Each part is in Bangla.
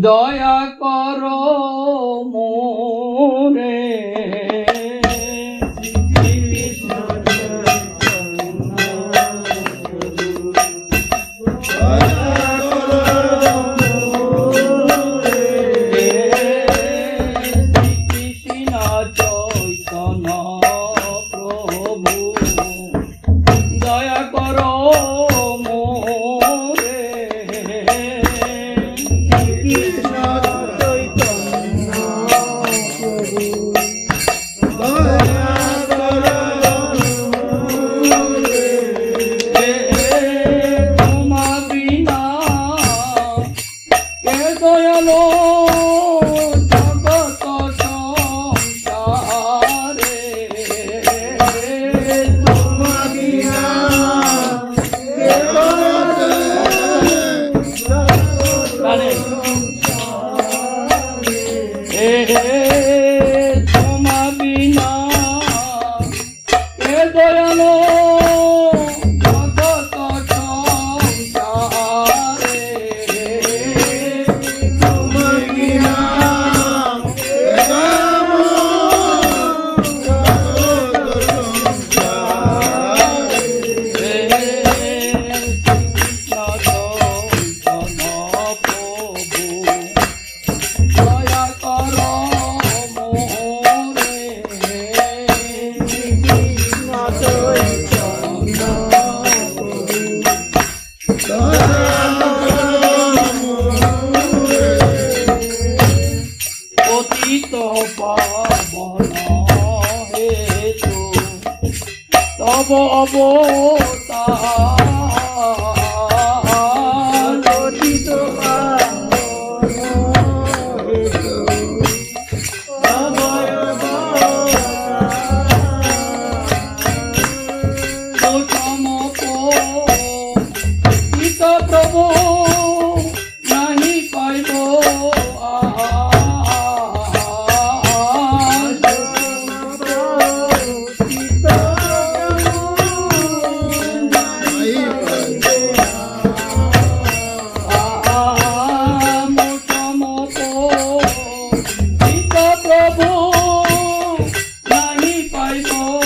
দয়া করো। 拜托。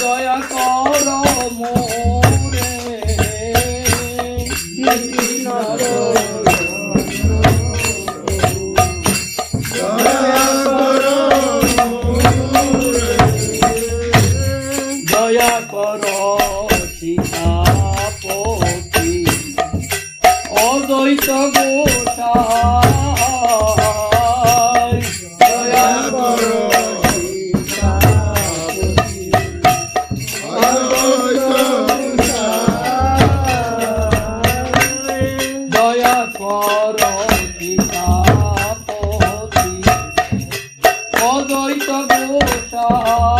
দয়া কর মোরে। কৃষ্ণ দয়া কর সীতাপতি। অদ্বৈত গোসা Oh. oh, oh.